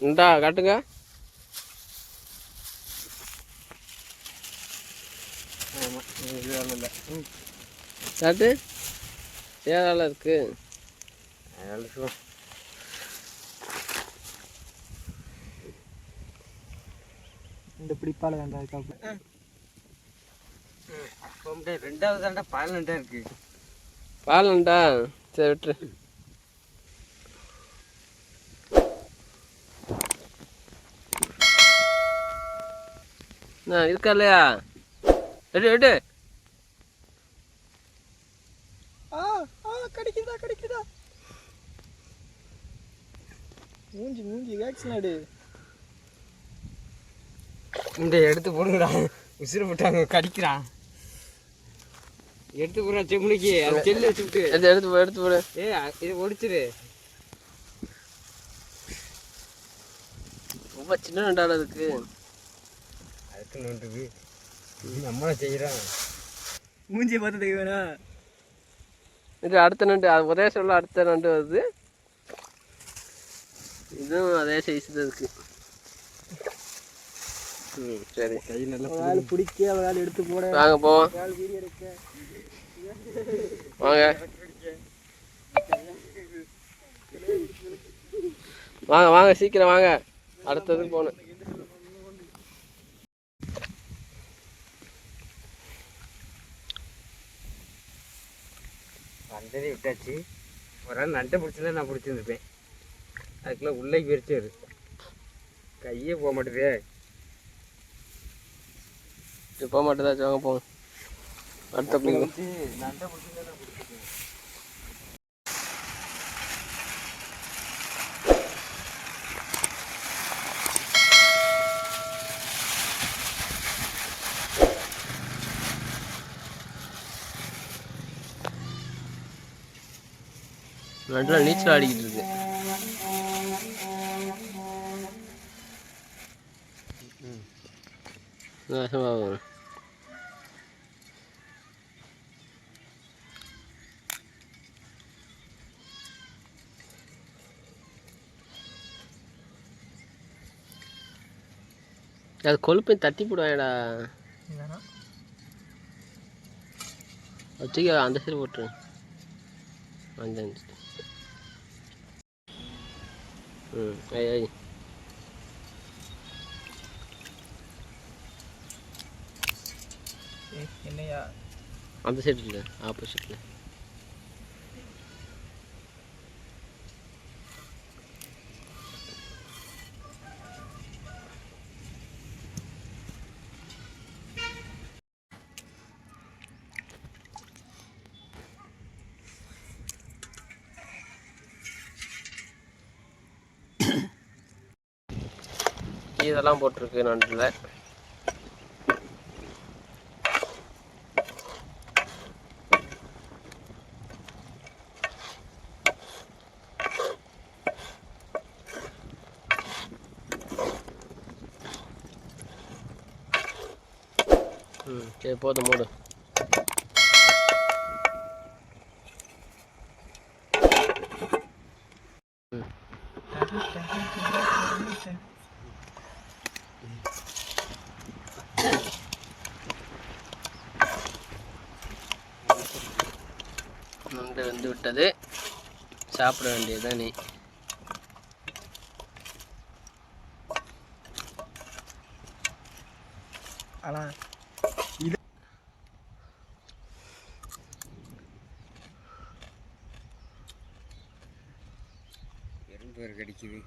இந்தா காட்டுங்க. ஆமாம் இது ஒன்றும் இல்லை. ம். காட்டு. ஏதால இருக்கு. இந்த பிடிப்பால் வேண்டாம் அதுக்காக இப்போ ரெண்டாவது தாண்டா பதினெண்டா இருக்கு. பாலண்டா சரி விட்டுரு. இருக்கா இல்லையா எடு எடு ஆ ஆ கிடைக்குதா கிடைக்குதா மூஞ்சி மூஞ்சி வேக்சின் எடு இந்த எடுத்து போடுங்கடா உசுறு போட்டாங்க கடிக்கிறான் எடுத்து போடுறா செம்முனிக்கு அது செல்லு வச்சுட்டு எடுத்து எடுத்து போ, எடுத்து போடு ஏ இது ஒடிச்சிரு ரொம்ப சின்ன நண்டால நோண்டுது? நம்மள செய்கிறோம் மூஞ்சியை பார்த்து தெய்வனா இது அடுத்த நண்டு அது ஒரே சொல்ல அடுத்த நண்டு வருது. இதுவும் அதே சைஸ் தான் இருக்கு. சரி. கை நல்லா ஆள் பிடிக்க ஆள் எடுத்து போட. வாங்க போவோம். வாங்க. வாங்க வாங்க சீக்கிரம் வாங்க. அடுத்ததுக்கு போகணும். வந்ததே விட்டாச்சு. ஒரு நாள் நண்டை பிடிச்சிருந்தா நான் பிடிச்சிருந்துருப்பேன். அதுக்குள்ள உள்ளே பிரிச்சாரு கையே போக மாட்டேதே. போக மாட்டேதாச்சும் வாங்க போங்க. அடுத்த நண்டை பிடிச்சிருந்தா நான் பிடிச்சிருப்பேன் நடுவில் நீச்சல் ஆடிக்கிட்டு இருக்கு. போகும். அது கொழுப்பை தட்டி போடுவாங்கடா வச்சுக்க அந்த சைடு போட்டுரு. அந்த ஐ என்னையா? அந்த சைடு இல்லை ஆப்போசிட்டில் இதெல்லாம் போட்டிருக்கு நண்டில் ம் சரி போதும் மூடு. நண்டு வந்து விட்டது. சாப்பிட வேண்டியதுதான் நீ. எறும்பு வேறு கடிக்குது.